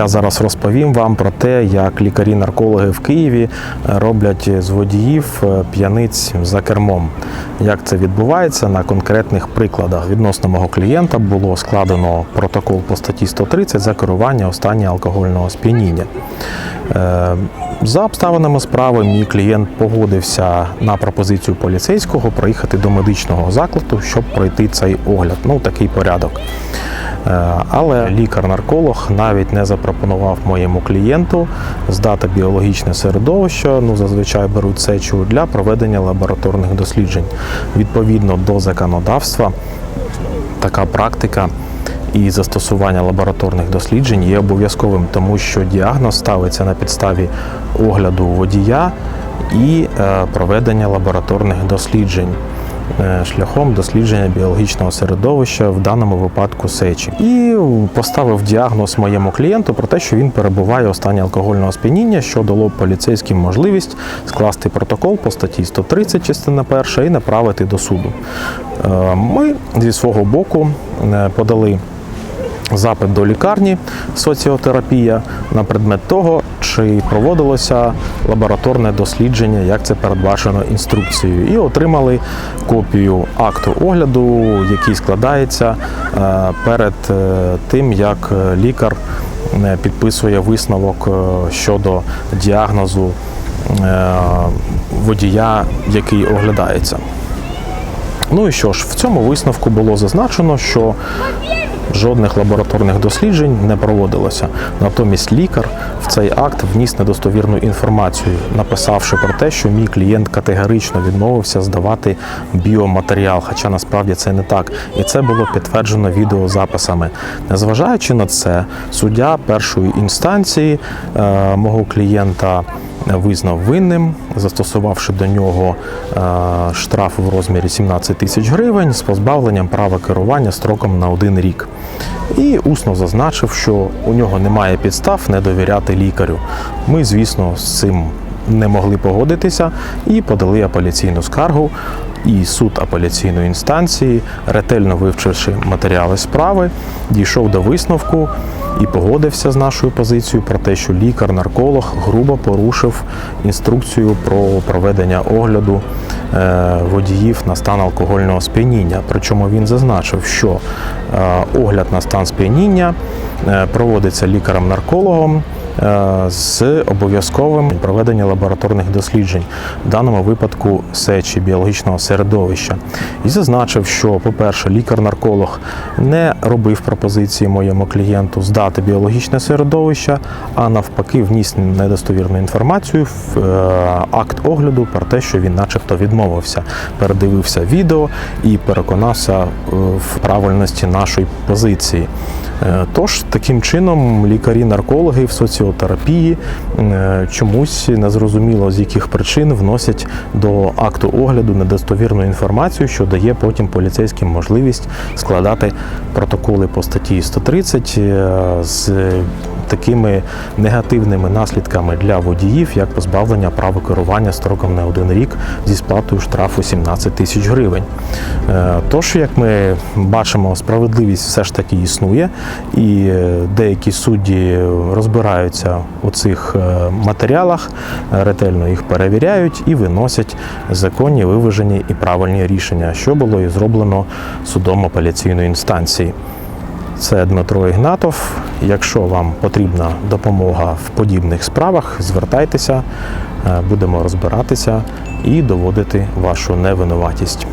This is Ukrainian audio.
я зараз розповім вам про те, як лікарі-наркологи в Києві е, роблять з водіїв е, п'яниць за кермом. Як це відбувається на конкретних прикладах. Відносно мого клієнта було складено протокол по статті 130 за керування у алкогольного сп'яніння. Е, За обставинами справи, мій клієнт погодився на пропозицію поліцейського проїхати до медичного закладу, щоб пройти цей огляд. Ну, такий порядок. Е, Але лікар-нарколог навіть не запропонував моєму клієнту здати біологічне середовище, ну зазвичай беруть сечу для проведення лабораторних досліджень. Відповідно до законодавства, така практика і застосування лабораторних досліджень є обов'язковим, тому що діагноз ставиться на підставі огляду водія і е, проведення лабораторних досліджень. Е, Шляхом дослідження біологічного середовища, в даному випадку сечі, і поставив діагноз моєму клієнту про те, що він перебуває у стані алкогольного сп'яніння, що дало поліцейським можливість скласти протокол по статті 130, частина перша, і направити до суду. Е, Ми зі свого боку е, подали запит до лікарні соціотерапія на предмет того, чи проводилося лабораторне дослідження, як це передбачено інструкцією, і отримали копію акту огляду, який складається е, перед е, тим, як е, лікар підписує висновок щодо діагнозу водія, який оглядається. Ну і що ж, в цьому висновку було зазначено, що жодних лабораторних досліджень не проводилося. Натомість лікар в цей акт вніс недостовірну інформацію, написавши про те, що мій клієнт категорично відмовився здавати біоматеріал, хоча насправді це не так. І це було підтверджено відеозаписами. Незважаючи на це, суддя першої інстанції е, мого клієнта визнав винним, застосувавши до нього е, штраф в розмірі 17 тисяч гривень з позбавленням права керування строком на один рік. І усно зазначив, що у нього немає підстав не довіряти лікарю. Ми, звісно, з цим не могли погодитися і подали апеляційну скаргу. І суд апеляційної інстанції, ретельно вивчивши матеріали справи, дійшов до висновку і погодився з нашою позицією про те, що лікар-нарколог грубо порушив інструкцію про проведення огляду е, водіїв на стан алкогольного сп'яніння. Причому він зазначив, що е, огляд на стан сп'яніння е, проводиться лікарем-наркологом з обов'язковим проведенням лабораторних досліджень, в даному випадку сечі біологічного середовища. І зазначив, що, по-перше, лікар-нарколог не робив пропозиції моєму клієнту здати біологічне середовище, а навпаки, вніс недостовірну інформацію в е, акт огляду про те, що він, начебто, відмовився, передивився відео і переконався е, в правильності нашої позиції. Е, Тож таким чином лікарі-наркологи в соціотерапії е, чомусь незрозуміло з яких причин вносять до акту огляду недостовірну інформацію, що дає потім поліцейським можливість складати протоколи по статті 130 е, з такими негативними наслідками для водіїв, як позбавлення права керування строком на один рік зі сплатою штрафу 17 тисяч гривень. Е, Тож, як ми бачимо, справедливість все ж таки існує, і е, деякі судді розбираються у цих е, матеріалах, ретельно їх перевіряють і виносять законні, виважені і правильні рішення, що було і зроблено судом апеляційної інстанції. Це Дмитро Ігнатов. Якщо вам потрібна допомога в подібних справах, звертайтеся, е, будемо розбиратися і доводити вашу невинуватість.